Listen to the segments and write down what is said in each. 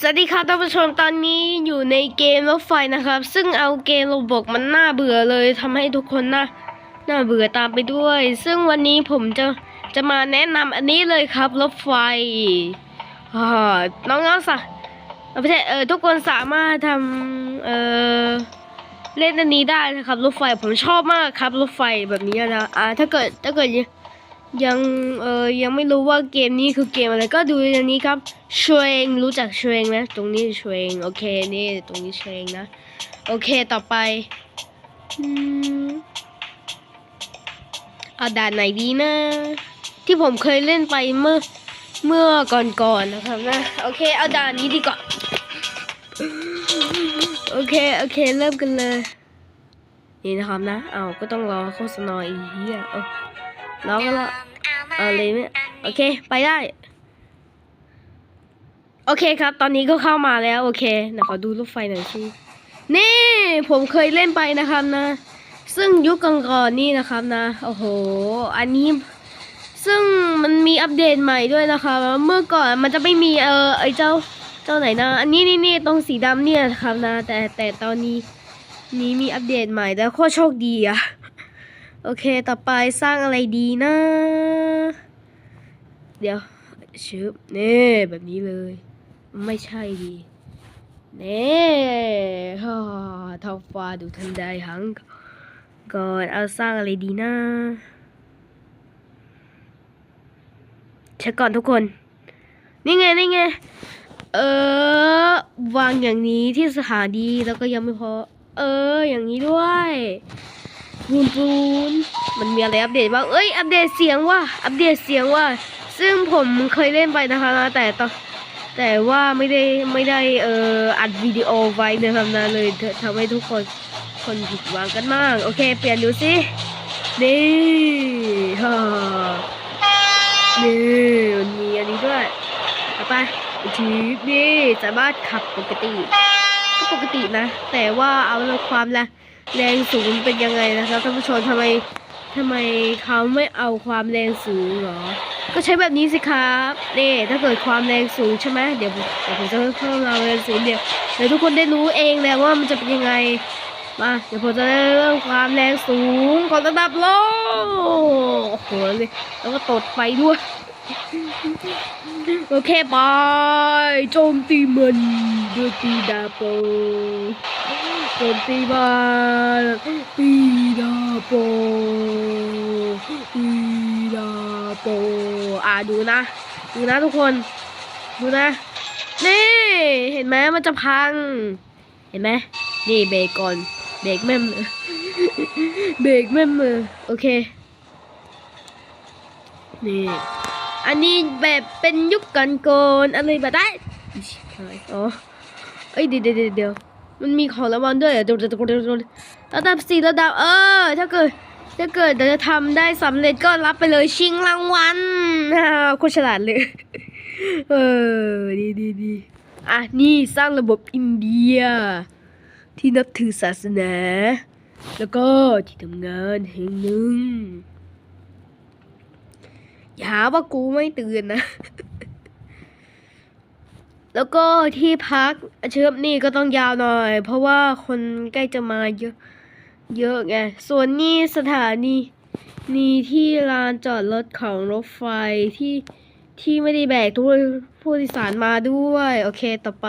สวัสดีครับท่านผู้ชมตอนนี้อยู่ในเกมรถไฟนะครับ ซึ่งเอาเกมโรบอกมันน่าเบื่อเลยทำให้ทุกคนน่าน่าเบื่อตามไปด้วย ซึ่งวันนี้ผมจะจะมาแนะนำอันนี้เลยครับรถไฟน้องๆสะไม่ใช่เออทุกคนสามารถทำเออเล่นอันนี้ได้นะครับรถไฟผมชอบมากครับรถไฟแบบนี้นะอ่าถ้าเกิดถ้าเกิด ยังเออยังไม่รู้ว่าเกมนี้คือเกมอะไรก็ดูอันนี้ครับเชงรู้จักเชงไหมตรงนี้เชงโอเคนี่ตรงนี้เชงนะ โอเคต่อไปอเอาด่านไหนดีนะ ที่ผมเคยเล่นไปเมื่อเมื่อก่อนๆนะครับนะโอเคเอาด่านนี้ดีกว่าโอเคโอเคเริ่มกันเลย นี่นะครับนะ เอาก็ต้องรอโฆษณาอีกทีอะ เอารอก็รอเอาเลยเนี่ยโอเค ไปได้ โอเคครับ ตอนนี้ก็เข้ามาแล้ว โอเคเดี๋ยวขอดูรถไฟหน่อยสินี่ ผมเคยเล่นไปนะครับนะ ซึ่งยุคก่อนๆนี่นะครับนะ โอ้โห อันนี้ซึ่งมันมีอัปเดตใหม่ด้วยนะคะ เมื่อก่อนมันจะไม่มีเออไอเจ้าเจ้าไหนนะ อันนี้นี่นี่ตรงสีดำเนี่ยนะครับนะ แต่แต่ตอนนี้นี้มีอัปเดตใหม่แล้วโคตรโชคดีอะ โอเคต่อไปสร้างอะไรดีนะ เดี๋ยวชึบเน่แบบนี้เลย ไม่ใช่ดีเน่ฮ่าท้องฟ้าดูทันใดหังก่อนเอาสร้างอะไรดีนะเช็คก่อนทุกคน นี่ไงนี่ไงเออวางอย่างนี้ที่สถานีแล้วก็ยังไม่พอ เออ อย่างนี้ด้วย ปูนปูนมันมีอะไรอัปเดตบ้างเอ้ย อัปเดตเสียงว่า อัปเดตเสียงว่า ซึ่งผมเคยเล่นไปนะคะนะแต่ตอนแต่ว่าไม่ได้ไม่ได้เอ่ออัดวิดีโอไว้ในะครับนเลยทำให้ทุกคนคนผิดหวังกันมาก โอเค เปลี่ยนดูสินี่ฮ่านี่มันมีอันนี้ด้วยไปอีกทีนี่สามารถขับปกติก็ปกตินะ แต่ว่าเอาความละ แรงสูงเป็นยังไงนะครับท่านผู้ชมทำไมทำไมเขาไม่เอาความแรงสูงเหรอ ก็ใช้แบบนี้สิครับนี่ถ้าเกิดความแรงสูงใช่ไหมเดี๋ยวผมเดี๋ยวผมจะเพิ่มความแรงสูงเดี๋ยวเดี๋ยวทุกคนได้รู้เองแหละว่ามันจะเป็นยังไงมาเดี๋ยวผมจะได้เริ่มความแรงสูงของระดับโลกโอ้โหเลยแล้วก็ตดไปด้วยโอเคไปโจมตีมันด้วยตีดาโป โจมตีมันปีดาโปปีดาโปอ่าดูนะ ดูนะทุกคน ดูนะ นี่ เห็นไหมมันจะพัง เห็นไหมนี่เบรกก่อน เบรกแม่มเบรกแม่มเลยโอเค นี่ อันนี้แบบเป็นยุคกันโกนอะไรแบบได้นอ๋อเอ้ยเดี๋ยวเดี๋ยวเดี๋ยว มันมีของรางวัลด้วยเหรอเดี๋ยวเดี๋ยวเดี๋ยวเดี๋ยวระดับสี่ระดับเออ ถ้าเกิดถ้าเกิดจะทำได้สำเร็จก็รับไปเลยชิงรางวัลฮ่าโคตรฉลาดเลย เออ ดีดีดีอะ นี่สร้างระบบอินเดีย ที่นับถือศาสนา แล้วก็ที่ทำงานแห่งหนึ่งอย่าหาว่ากูไม่เตือนนะ แล้วก็ที่พักเชิบนี่ก็ต้องยาวหน่อย เพราะว่าคนใกล้จะมาเยอะเยอะไง ส่วนนี่สถานีนี่ที่ลานจอดรถของรถไฟที่ที่ไม่ได้แบกทุกผู้โดยสารมาด้วย โอเคต่อไป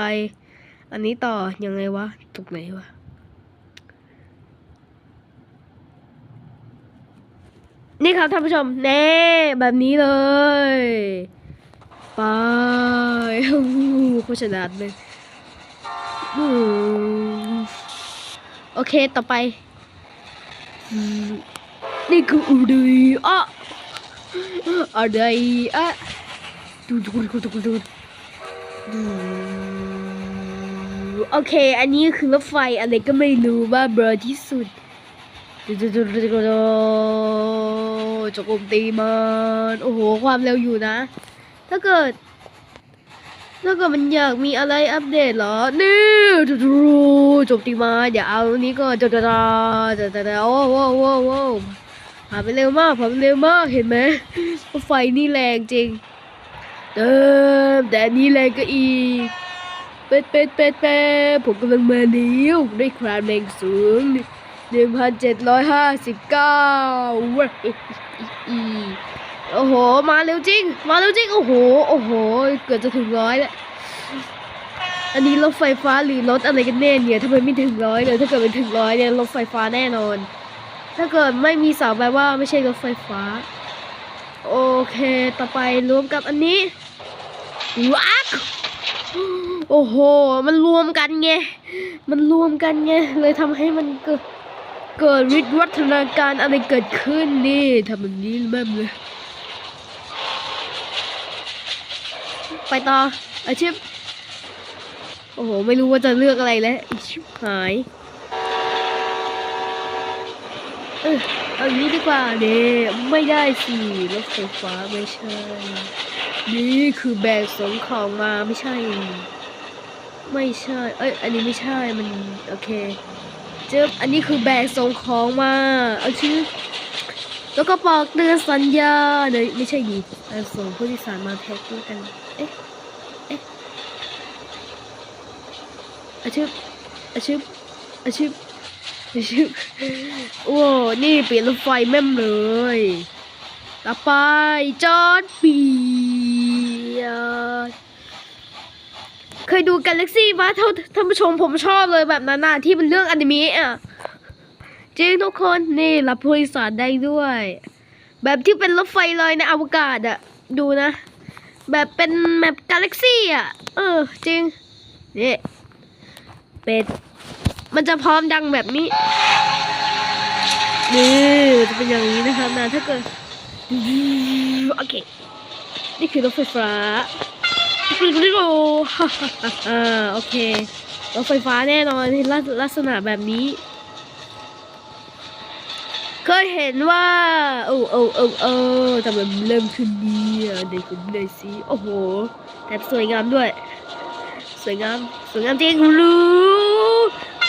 อันนี้ต่อยังไงวะตกไหนวะนี่ครับท่านผู้ชมเน่ แบบนี้เลย ไปโอ้โหโคตรฉลาดเลยโอเคต่อไป นี่คืออะไรอะอะไรอะดูดูดูดูดูดูโอเค อันนี้คือรถไฟอะไรก็ไม่รู้ว่าเบอร์ที่สุดดูดูดูดูดูดูจะโจมตีมัน โอ้โห ความเร็วอยู่นะ ถ้าเกิด ถ้าเกิดมันอยากมีอะไรอัปเดตเหรอ นี่จบตีมาเดี๋ยวเอาอันนี้ก็จะจะจะจะจะโอ้โหโอ้โหผ่านไปเร็วมากผ่านไปเร็วมากเห็นไหมว่าไฟนี่แรงจริงเติมแต่นนี้แรงก็อีกเป็ดเป็ดเป็ดเป็ดผมกำลังมาเลี้ยวด้วยความแรงสูงหนึ่งพันเจ็ดร้อยห้าสิบเก้า โอ้โห มาเร็วจริง มาเร็วจริง โอ้โห โอ้โห เกือบจะถึงร้อยแล้ว อันนี้รถไฟฟ้าหรือรถอะไรกันแน่เนี่ยทำไมไม่ถึงร้อยเลย ถ้าเกิดมันถึงร้อยเนี่ยรถไฟฟ้าแน่นอน ถ้าเกิดไม่มีเสาแปลว่าไม่ใช่รถไฟฟ้า โอเค ต่อไปรวมกับอันนี้วักโอ้โห มันรวมกันไง มันรวมกันไง เลยทำให้มันเกิดเกิดวิวัฒนาการอะไรเกิดขึ้นนี่ทำแบบนี้แม่มเลย ไปต่ออาชีพโอ้โห ไม่รู้ว่าจะเลือกอะไรแล้วอิชิบหาย เออเอาอย่างนี้ดีกว่าเนี่ยไม่ได้สิรถไฟฟ้าไม่ใช่ นี่คือแบกส่งของมาไม่ใช่ ไม่ใช่ เอ้ย อันนี้ไม่ใช่ มัน โอเค เจ๊บอันนี้คือแบกส่งของมา เอาชื่อแล้วก็บอกเตือนสัญญาเนี่ยไม่ใช่ดีแต่ส่งผู้โดยสารมาแท็กด้วยกัน เอ๊ะเอ๊ะอาชีพอาชีพอาชีพอาชีพโอ้นี่เปลี่ยนรถไฟแม่มเลย ต่อไปจอร์ดเปียเคยดูกาแล็กซี่ปะท่านท่านผู้ชมผมชอบเลยแบบนั้นน่ะที่มันเรื่องอนิเมะอะจริงทุกคนนี่รับผู้โดยสารได้ด้วย แบบที่เป็นรถไฟลอยในอวกาศอะดูนะ แบบเป็นแบบกาแล็กซี่อะ เออ จริง นี่ เป็ด มันจะพร้อมดังแบบนี้ นี่จะเป็นอย่างนี้นะครับนะถ้าเกิด โอเค นี่คือรถไฟฟ้าปริ้งริโกฮ่าฮ่าฮ่าฮ่าโอเค รถไฟฟ้าแน่นอนในลักษณะแบบนี้ เคยเห็นว่าโอ้โอ้โอ้โอ้แต่มันเริ่มขึ้นดีอะเด็กคนไหนสิโอ้โหแถมสวยงามด้วย สวยงามสวยงามจริงรู้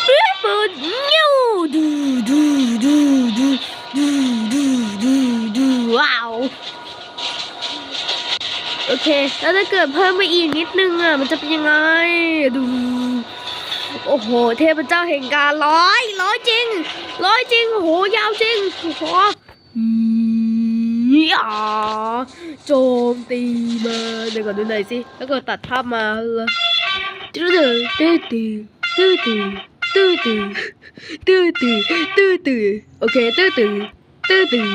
เปิดเปิดเงี้ยดูดูดูดูดูดูดูดูว้าวโอเค แล้วถ้าเกิดเพิ่มไปอีกนิดนึงอะมันจะเป็นยังไงดู โอ้โห เทพเจ้าแห่งการร้อยร้อยจริงร้อยจริงโอ้โหยาวจริงโอ้โหอืมอ่าโจมตีมาเดี๋ยวก่อนดูหน่อยสิแล้วก็ตัดภาพมาเลยตื้อตื้อตื้อตื้อตื้อตื้อตื้อตื้อตื้อตื้อตื้อโอเคตื้อตื้อตื้อตื้อ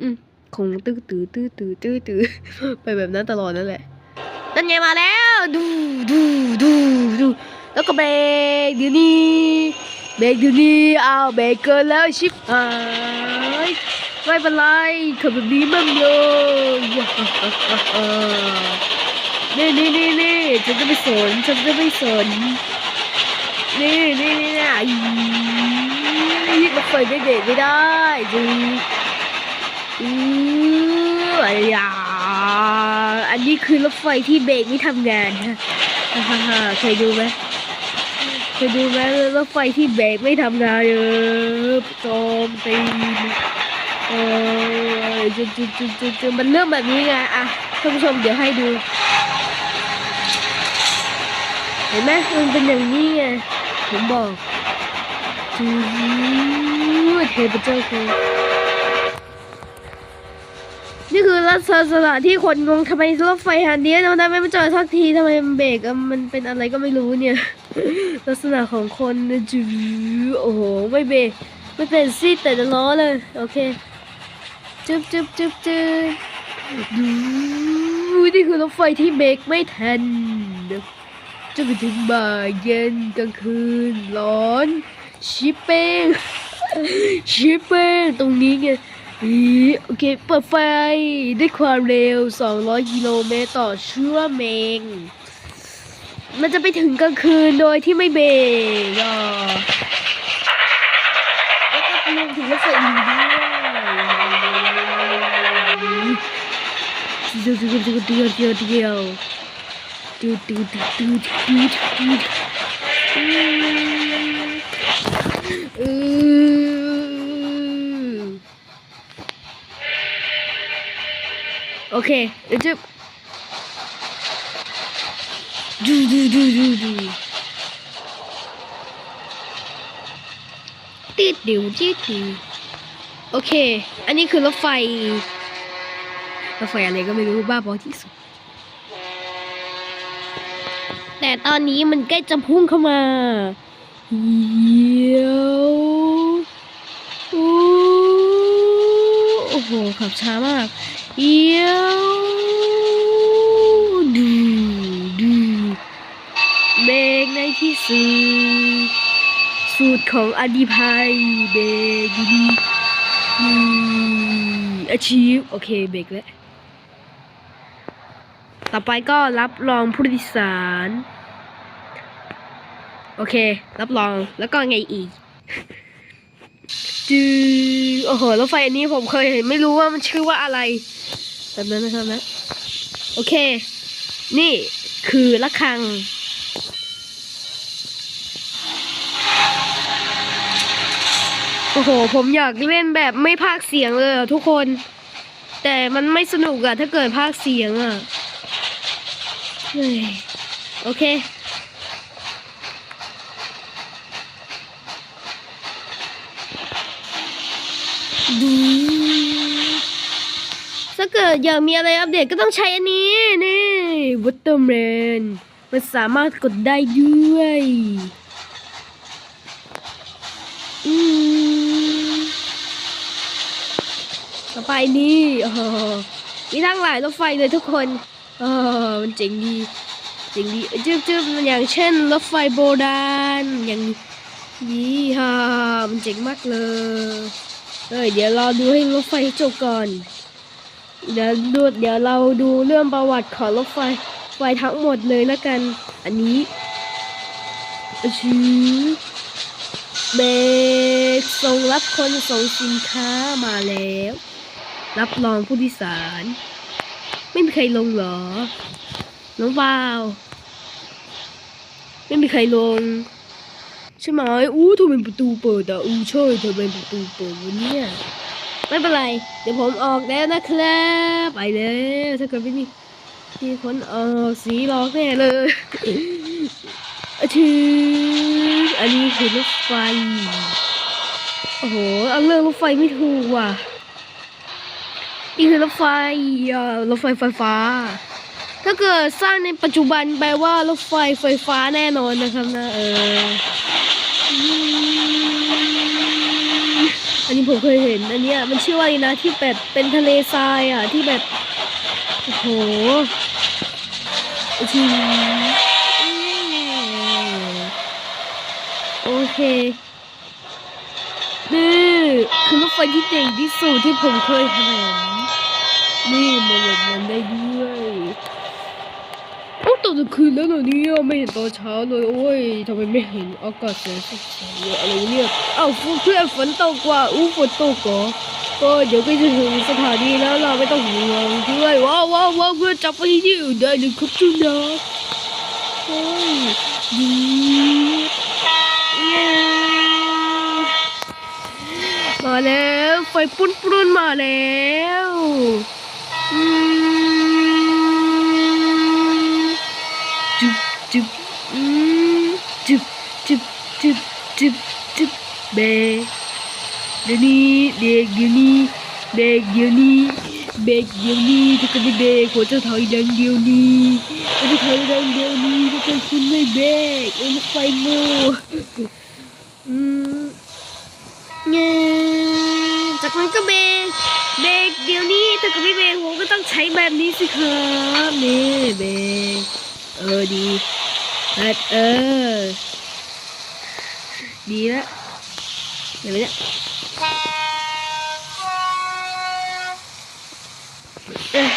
อืมคงตื้อตื้อตื้อตื้อตื้อตื้อไปแบบนั้นตลอดนั่นแหละนั่นไงมาแล้ว ดูดูดูดู แล้วก็เบรกเดี๋ยวนี้เบรกเดี๋ยวนี้อ้าเบรกเกินแล้วชิบหายไม่เป็นไรขับแบบนี้มั่งโยนี่นี่นี่นี่ฉันจะไม่สนฉันจะไม่สนนี่นี่นี่นี่อีรถไฟไม่เบรกไม่ได้ดูอืออะไรอะอันนี้คือรถไฟที่เบรกไม่ทำงานฮะฮ่าฮ่าฮ่าเคยดูไหม เคยดูไหมรถไฟที่เบรกไม่ทำงานเออโจมตีเออจุดจุดจุดจุดจุดมันเริ่มแบบนี้ไงอะท่านผู้ชมเดี๋ยวให้ดู เห็นไหมมันเป็นอย่างนี้ไงผมบอกจูเทพเจ้าคือ นี่คือลักษณะที่คนงงทำไมรถไฟหันเนี้ยทำไมไม่มาจอดสักทีทำไมมันเบรกมันเป็นอะไรก็ไม่รู้เนี่ย ลักษณะของคนจูโอ้โหไม่เบรกไม่เป็นซีดแต่จะล้อเลย โอเคจึ๊บจึ๊บจึ๊บจึ๊บดูนี่คือรถไฟที่เบรกไม่ทันจะไปถึงบ่ายเย็นกลางคืนร้อนชิปเป้งชิปเป้งตรงนี้ไง อีโอเค เปิดไฟด้วยความเร็ว 200 กิโลเมตรต่อชั่วโมงมันจะไปถึงกลางคืนโดยที่ไม่เบรกอะแล้วก็รวมถึงรถไฟอีกด้วยเดียวเดียวเดียวเดียวเดียวเดียวเดียวเดียวเดียว เคเดี๋ยวจะดูดูดูดูดูติดดิวติดดิวโอเค อันนี้คือรถไฟ รถไฟอะไรก็ไม่รู้บ้าบอที่สุด แต่ตอนนี้มันใกล้จะพุ่งเข้ามาเยี่ยวโอ้โห ขับช้ามาก เยี่ยวดูดูเบกในที่สุดสูตรของอดีภัยเบกดีดีอาชีพโอเคเบรกแล้วต่อไปก็รับรองผู้โดยสาร โอเค รับรองแล้วก็ไงอีก จือโอ้โหรถไฟอันนี้ผมเคยเห็นไม่รู้ว่ามันชื่อว่าอะไรแบบนั้นนะครับนะโอเค นี่คือระฆัง โอ้โห ผมอยากเล่นแบบไม่พากเสียงเลยทุกคน แต่มันไม่สนุกอะถ้าเกิดพากเสียงอะโอเค ดูถ้าเกิดอยากมีอะไรอัปเดตก็ต้องใช้อันนี้นี่วัตเตอร์แมนมันสามารถกดได้ด้วยอืมต่อไปนี่มีทั้งหลายรถไฟเลยทุกคนเออมันเจ๋งดีเจ๋งดีจึ๊บจึ๊บอย่างเช่นรถไฟโบราณอย่างนี้ฮ่ามันเจ๋งมากเลย เฮ้ยเดี๋ยวรอดูให้รถไฟจบก่อน เดี๋ยวดูเดี๋ยวเราดูเรื่องประวัติของรถไฟไฟทั้งหมดเลยแล้วกัน อันนี้ชื่อเบรกส่งรับคนส่งสินค้ามาแล้ว รับรองผู้โดยสาร ไม่มีใครลงหรอ น้องวาว ไม่มีใครลง ใช่ไหมอู้ทำไมประตูเปิดอะอู้ใช่ทำไมประตูเปิดวันเนี้ยไม่เป็นไร เดี๋ยวผมออกแล้วนะครับไปแล้วถ้าเกิดไม่มีมีคนออกสีหลอกแน่เลยอะชืออันนี้คือรถไฟโอ้โหเอาเรื่องรถไฟไม่ถูกว่ะนี่คือรถไฟเออรถไฟไฟฟ้า ถ้าเกิดสร้างในปัจจุบันแปลว่ารถไฟไฟฟ้าแน่นอนนะครับนะเออ อันนี้ผมเคยเห็น อันนี้มันชื่อว่าอะไรนะที่แบบเป็นทะเลทรายอะที่แบบ โอ้โหโอเคนี่คือรถไฟที่เจ๋งที่สุดที่ผมเคยเห็นนี่มันแบบนั้นได้ด้วยอ้ ตอนกลางคืนแล้วเหรอเนี่ยไม่เห็นตอนเช้าเลยโอ้ยทำไมไม่เห็นอากาศแสงสดใสอะไรเนี่ยอ้าวเพื่อนฝนตกว่ะอู้ฝนตกเหรอก็เดี๋ยวก็จะถึงสถานีแล้วเราไม่ต้องห่วงเพื่อนว้าวว้าวว้าวเพื่อนจับไปที่อื่นได้เลยครับจุนนะโอ้ยดีเย้มาแล้วไฟปุ้นปุ้นมาแล้วอืมจุบจุบอืมจุบจุบ จุบจุบจุบเบรกเดี๋ยวนี้เบรกเดี๋ยวนี้เบรกเดี๋ยวนี้เบกเดี๋ยวนี้ถ้าเกิดเบรกหัวจะถอยดังเดี๋ยวนี้จะถอยดังเดี๋ยวนี้ถ้าเกิดคุณไม่เบรกเอ็นไฟโม่อืมเนี่ยจากนั้นก็เบรกเบรกเดี๋ยวนี้ถ้าเกิดไม่เบรกผมก็ต้องใช้แบบนี้สิครับนี่เบรกเออดีเออเออ ดีละเดี๋ยวไปเนี่ยเอ้ย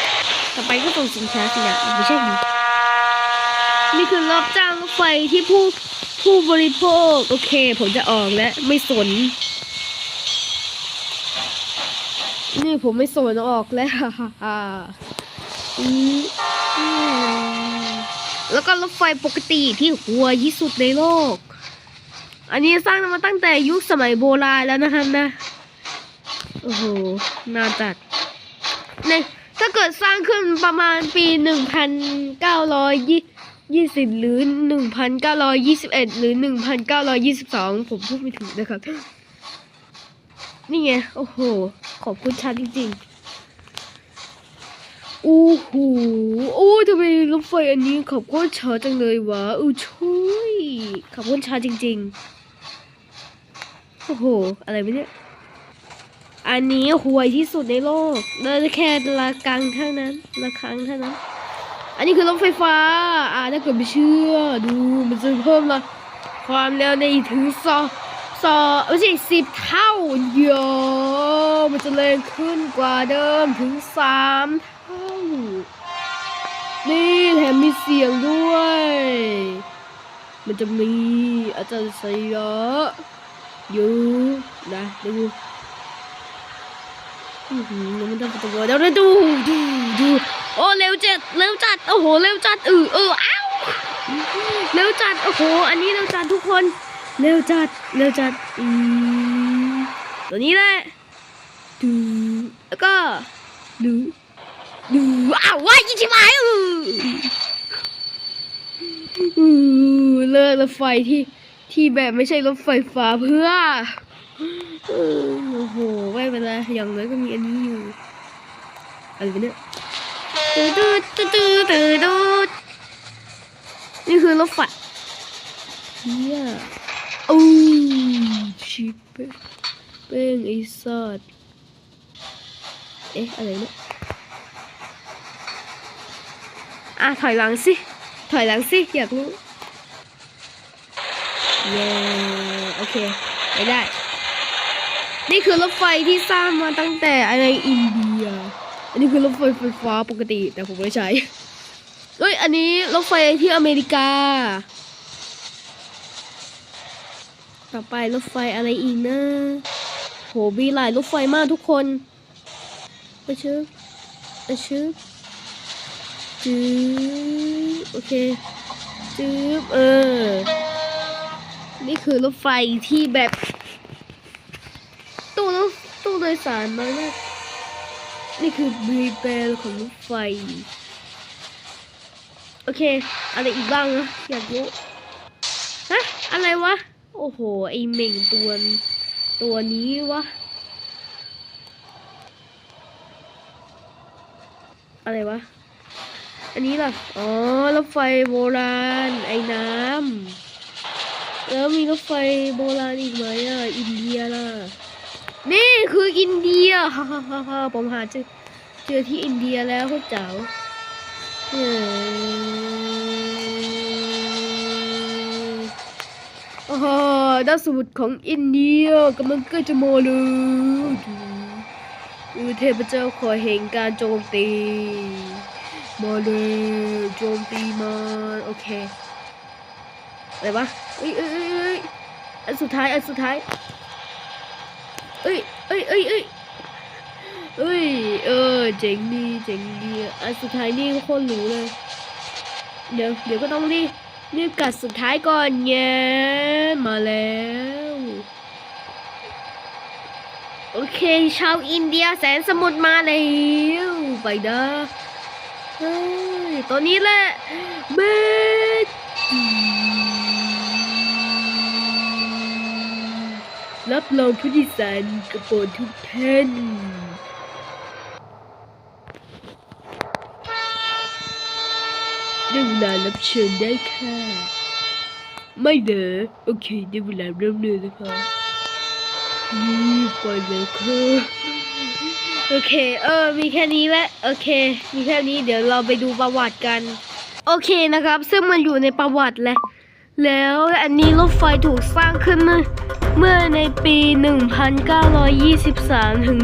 ต่อไปก็ส่งสินค้าสินะไม่ใช่ดินี่คือรับจ้างรถไฟที่ผู้ผู้บริโภค โอเค ผมจะออกแล้วไม่สน นี่ผมไม่สนออกแล้วฮ่าฮ่าฮ่าอืมอืมแล้วก็รถไฟปกติที่หัวที่สุดในโลก อันนี้สร้างมาตั้งแต่ยุคสมัยโบราณแล้วนะครับนะ โอ้โหน่าจัดในถ้าเกิดสร้างขึ้นประมาณปีหนึ่งพันเก้าร้อยยี่สิบหรือหนึ่งพันเก้าร้อยยี่สิบเอ็ดหรือหนึ่งพันเก้าร้อยยี่สิบสองผมพูดไม่ถูกนะครับ นี่ไง โอ้โห ขอบคุณชาจริงๆ อู้หูโอ้ทำไมรถไฟอันนี้ขับคตรช้าจังเลยวะอู้ช่วยขับคตรช้าจริง ๆ โอ้โห อะไรวะเนี่ย อันนี้ห่วยที่สุดในโลกเดินแค่ละกังเท่านั้นละครั้งเท่านั้น อันนี้คือรถไฟฟ้า อ่าถ้าเกิดไม่เชื่อ ดูมันจะเพิ่มละความเร็วในถึงสองสองไม่ใช่สิบเท่าเยอะมันจะแรงขึ้นกว่าเดิมถึงสามเท่า นี่แถมมีเสียงด้วย มันจะมีอาจารย์สยะ อยู่นะดูอื้อหือมันจะเป็นตัวเดี๋ยวดูดูดูโอ้เร็วจัดเร็วจัดโอ้โหเร็วจัดเออเอออ้าวเร็วจัดโอ้โหอันนี้เร็วจัดทุกคนเร็วจัดเร็วจัดอืมตัวนี้แหละดูแล้วก็ดูดูอ้าวว้ายยิ่งชิบหายเอออือเลิกรถไฟที่ ที่แบบไม่ใช่รถไฟฟ้าเพื่อโอ้โหไม่เป็นไรอย่างน้อยก็มีอันนี้อยู่อะไรเนี่ยตืดตืดตืดตืดตืดนี่คือรถไฟเฮียอู้ชิบเป้งเป้งไอ้สัตว์เอ๊ะอะไรเนี่ยอะถอยหลังสิ ถอยหลังสิ อยากรู้ เย้โอเคไปได้ นี่คือรถไฟที่สร้างมาตั้งแต่อะไรอินเดีย อันนี้คือรถไฟไฟฟ้าปกติ แต่ผมไม่ใช้เอ้ยอันนี้รถไฟที่อเมริกา ต่อไปรถไฟอะไรอีกนะโหมีหลายรถไฟมากทุกคนไปชึบไปชึบจืบโอเคจืบเออ นี่คือรถไฟที่แบบ ตู้รถตู้โดยสารมาเนี่นี่คือบีเบลของรถไฟ โอเค อะไรอีกบ้างนะอยากรู้ฮะอะไรวะ โอ้โห ไอเหม่งตัวตัวนี้วะ อะไรวะ อันนี้ล่ะ อ๋อรถไฟโบราณ ไอ้น้ำ แล้วมีรถไฟโบราณอีกไหมอะอินเดียล่ะนี่คืออินเดียฮ่าฮ่าฮ่าผมหาเจอเจอที่อินเดียแล้วโคตรเจ๋วเฮ้ยโอ้โหด้านสมุทรของอินเดียกำลังใกล้จะมลยอือเทพเจ้าขอเห็นการโจมตีมาเลยโจมตีมันโอเคอะไรวะ เอ้ยเอ้ยเอ้ยเอ้ยอันสุดท้ายอันสุดท้ายเอ้ยเอ้ยเอ้ยเอ้ยเอ้ยเออเจ๋งดีเจ๋งดีอันสุดท้ายนี่โคตรหรูเลย เดี๋ยวเดี๋ยวก็ต้องรีบรีบกัดสุดท้ายก่อนแง่มาแล้วโอเคชาวอินเดียแสนสมุทรมาแล้วไปเด้อเฮ้ยตัวนี้แหละเบส รับรองผู้โดยสารกระโปรงทุกท่านได้เวลารับเชิญได้ค่ะ ไม่เด้อโอเคได้เวลาเริ่มเลยนะคะนี่ไปเลยค่ะโอเค เออ มีแค่นี้แหละ โอเค มีแค่นี้ เดี๋ยวเราไปดูประวัติกัน โอเคนะครับ ซึ่งมันอยู่ในประวัติแหละ แล้วอันนี้รถไฟถูกสร้างขึ้นเมื่อในปี 1923 ถึง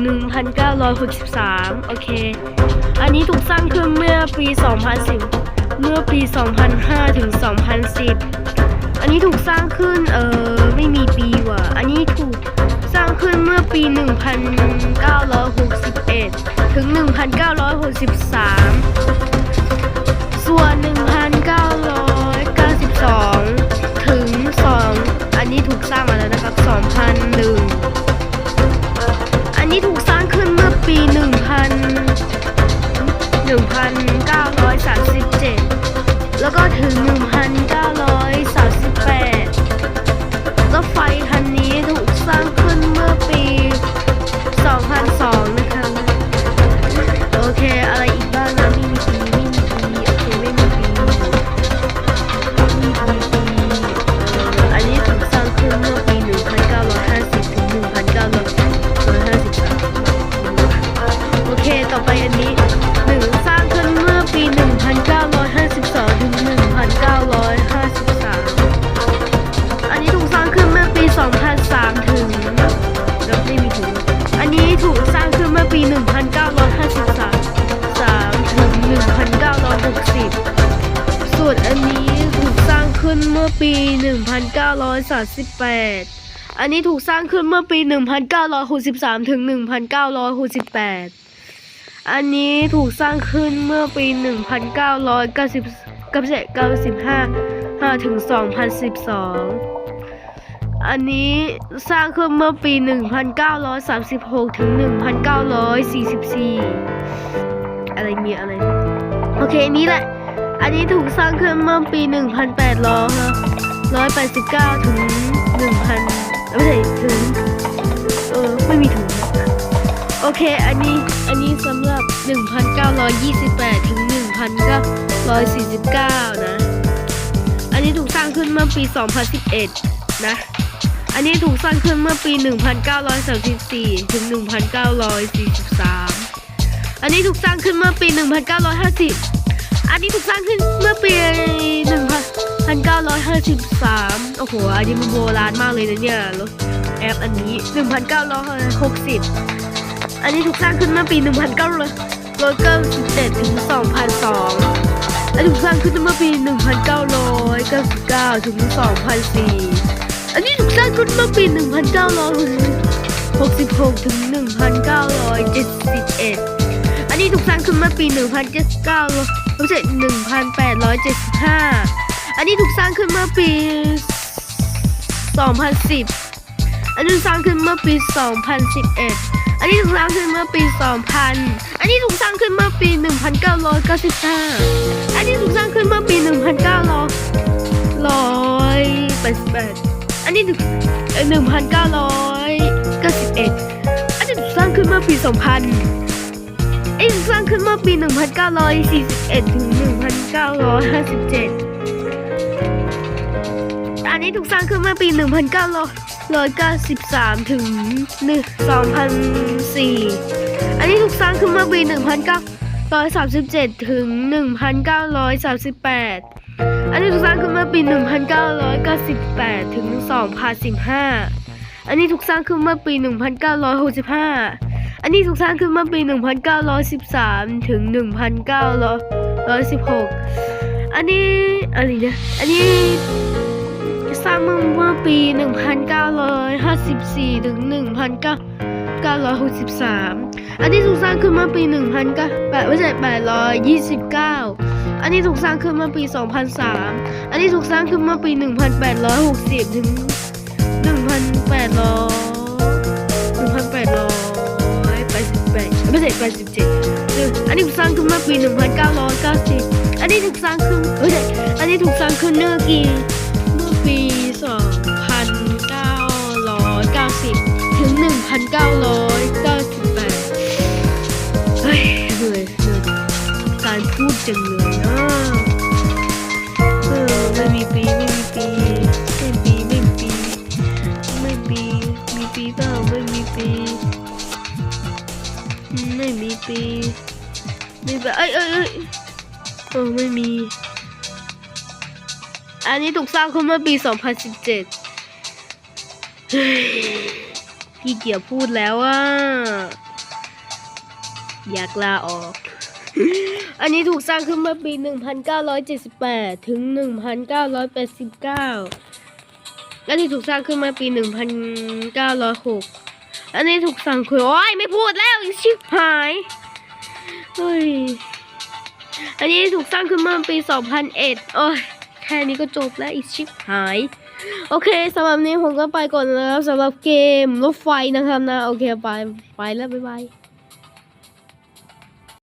1963 โอเค อันนี้ถูกสร้างขึ้นเมื่อปี 2010 เมื่อปี 2005 ถึง 2010 อันนี้ถูกสร้างขึ้น เออไม่มีปีว่ะ อันนี้ถูกสร้างขึ้นเมื่อปี 1961 ถึง 1963 ส่วน 1992 ถูกสร้างมาแล้วนะครับ 2001 อันนี้ถูกสร้างขึ้นเมื่อปี 1,000 1937 แล้วก็ถึง 1,900 1938 อันนี้ถูกสร้างขึ้นเมื่อปี 1963 ถึง 1968 อันนี้ถูกสร้างขึ้นเมื่อปี 1990 95ถึง 2012 อันนี้สร้างขึ้นเมื่อปี 1936 ถึง 1944 อะไรมีอะไร โอเค นี้แหละอันนี้ถูกสร้างขึ้นเมื่อปี 1800 ร้อยแปดสิบเก้าถึงหนึ่งพันไม่ใช่ถึงเออไม่มีถึงนะโอเค อันนี้อันนี้สำหรับหนึ่งพันเก้าร้อยยี่สิบแปดถึงหนึ่งพันก็ร้อยสี่สิบเก้านะ อันนี้ถูกสร้างขึ้นเมื่อปีสองพันสิบเอ็ดนะ อันนี้ถูกสร้างขึ้นเมื่อปีหนึ่งพันเก้าร้อยสามสิบสี่ถึงหนึ่งพันเก้าร้อยสี่สิบสามอันนี้ถูกสร้างขึ้นเมื่อปีหนึ่งพันเก้าร้อยห้าสิบอันนี้ถูกสร้างขึ้นเมื่อปีหนึ่งพัน 1953 โอ้โห อันนี้มันโบราณมากเลยนะเนี่ยรถแอปอันนี้ 1960 อันนี้ถูกสร้างขึ้นเมื่อปี 1997ถึง 2002อันถูกสร้างขึ้นเมื่อปี 1999 ถึง 2004 อันนี้ถูกสร้างขึ้นเมื่อปี 1966 ถึง 1971 อันนี้ถูกสร้างขึ้นเมื่อปี 1979ไม่ใช่1875 อันนี้ถูกสร้างขึ้นเมื่อปี 2010 อันนี้ถูกสร้างขึ้นเมื่อปี 2011 อันนี้ถูกสร้างขึ้นเมื่อปี 2000 อันนี้ถูกสร้างขึ้นเมื่อปี 1995 อันนี้ถูกสร้างขึ้นเมื่อปี 1988 อันนี้ถูกหนึ่งพันเก้าร้อยเก้าสิบเอ็ดอันนี้ถูกสร้างขึ้นเมื่อปีสองพันอันนี้ถูกสร้างขึ้นเมื่อปีหนึ่งพันเก้าร้อยสี่สิบเอ็ดถึงหนึ่งพันเก้าร้อยห้าสิบเจ็ดอันนี้ถูกสร้างขึ้นเมื่อปีหนึ่งพันเก้าร้อยเก้าสิบสามถึงหนึ่งสองพันสี่อันนี้ถูกสร้างขึ้นเมื่อปีหนึ่งพันเก้าร้อยสามสิบเจ็ดถึงหนึ่งพันเก้าร้อยสามสิบแปดอันนี้ถูกสร้างขึ้นเมื่อปี 1998 ถึง 2015 อันนี้ถูกสร้างขึ้นเมื่อปี 1965 อันนี้ถูกสร้างขึ้นเมื่อปี 1913 ถึง 1916 อันนี้อะไรนะ อันนี้ สร้างเมื่อปี 1954 ถึง 1963 อันนี้ถูกสร้างขึ้นเมื่อปี 19ไม่ใช่829 อันนี้ถูกสร้างขึ้นเมื่อปี 2003 อันนี้ถูกสร้างขึ้นเมื่อปี 1860 ถึง 1,800 1,888ไม่ใช่87 อันนี้ถูกสร้างขึ้นเมื่อปี 1990 อันนี้ถูกสร้างขึ้นไม่ใช่อันนี้ถูกสร้างขึ้นเมื่อปี 1,998เฮ้ยเหนื่อยเหนื่อยการพูดจังเลยนะเออไม่มีปีไม่มีปีไม่มีปีไม่มีปีไม่มีมีปีเปล่าไม่มีปีไม่มีปีไม่แบบเอ้ยเอ้ยเอ้ยเออไม่มี อันนี้ถูกสร้างขึ้นเมื่อปี 2017 ที่เกียจพูดแล้วว่าอยากลาออก อันนี้ถูกสร้างขึ้นเมื่อปี 1978 ถึง 1989 อันนี้ถูกสร้างขึ้นเมื่อปี 1906 อันนี้ถูกสร้างขึ้นโอ้ยไม่พูดแล้วอีชิบหายเฮ้ย อันนี้ถูกสร้างขึ้นเมื่อปี 2001 โอ้ยแค่นี้ก็จบแล้วอีชิบหาย โอเคสำหรับนี้ผมก็ไปก่อนนะครับสำหรับเกมรถไฟนะครับนะ โอเคไปไปแล้ว บ๊ายบาย